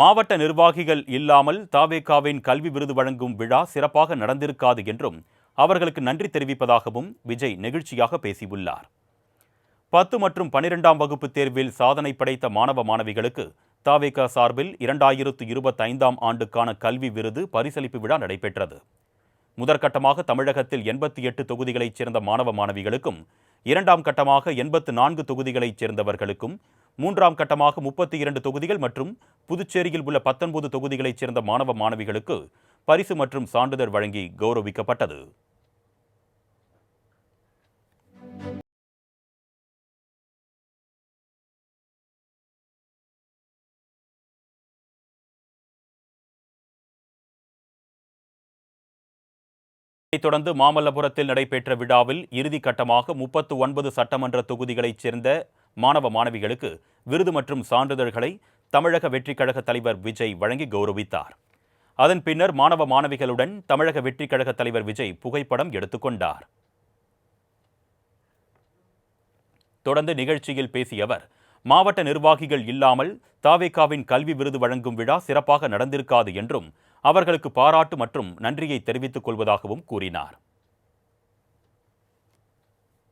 மாவட்ட நிர்வாகிகள் இல்லாமல் தாவேகாவின் கல்வி விருது வழங்கும் விழா சிறப்பாக நடந்திருக்காது என்றும் அவர்களுக்கு நன்றி தெரிவிப்பதாகவும் விஜய் நெகிழ்ச்சியாக பேசியுள்ளார். பத்து மற்றும் பனிரெண்டாம் வகுப்பு தேர்வில் சாதனை படைத்த மாணவ மாணவிகளுக்கு தாவேகா சார்பில் இரண்டாயிரத்து இருபத்தைந்தாம் ஆண்டுக்கான கல்வி விருது பரிசளிப்பு விழா நடைபெற்றது. முதற்கட்டமாக தமிழகத்தில் எண்பத்தி எட்டு தொகுதிகளைச் சேர்ந்த மாணவ மாணவிகளுக்கும் இரண்டாம் கட்டமாக எண்பத்து நான்கு தொகுதிகளைச் சேர்ந்தவர்களுக்கும் மூன்றாம் கட்டமாக முப்பத்தி இரண்டு தொகுதிகள் மற்றும் புதுச்சேரியில் உள்ள பத்தொன்பது தொகுதிகளைச் சேர்ந்த மாணவ மாணவிகளுக்கு பரிசு மற்றும் சான்றிதழ் வழங்கி கௌரவிக்கப்பட்டது. இதைத் தொடர்ந்து மாமல்லபுரத்தில் நடைபெற்ற விழாவில் இறுதிக்கட்டமாக முப்பத்து ஒன்பது சட்டமன்ற தொகுதிகளைச் சேர்ந்த மாணவ மாணவிகளுக்கு விருது மற்றும் சான்றிதழ்களை தமிழக வெற்றிக் கழக தலைவர் விஜய் வழங்கி கௌரவித்தார். அதன் பின்னர் மாணவ மாணவிகளுடன் தமிழக வெற்றிக் கழக தலைவர் விஜய் புகைப்படம் எடுத்துக்கொண்டார் தொடர்ந்து நிகழ்ச்சியில் பேசிய அவர் மாவட்ட நிர்வாகிகள் இல்லாமல் தாவேகாவின் கல்வி விருது வழங்கும் விழா சிறப்பாக நடந்திருக்காது என்றும் அவர்களுக்கு பாராட்டு மற்றும் நன்றியை தெரிவித்துக் கொள்வதாகவும் கூறினார்.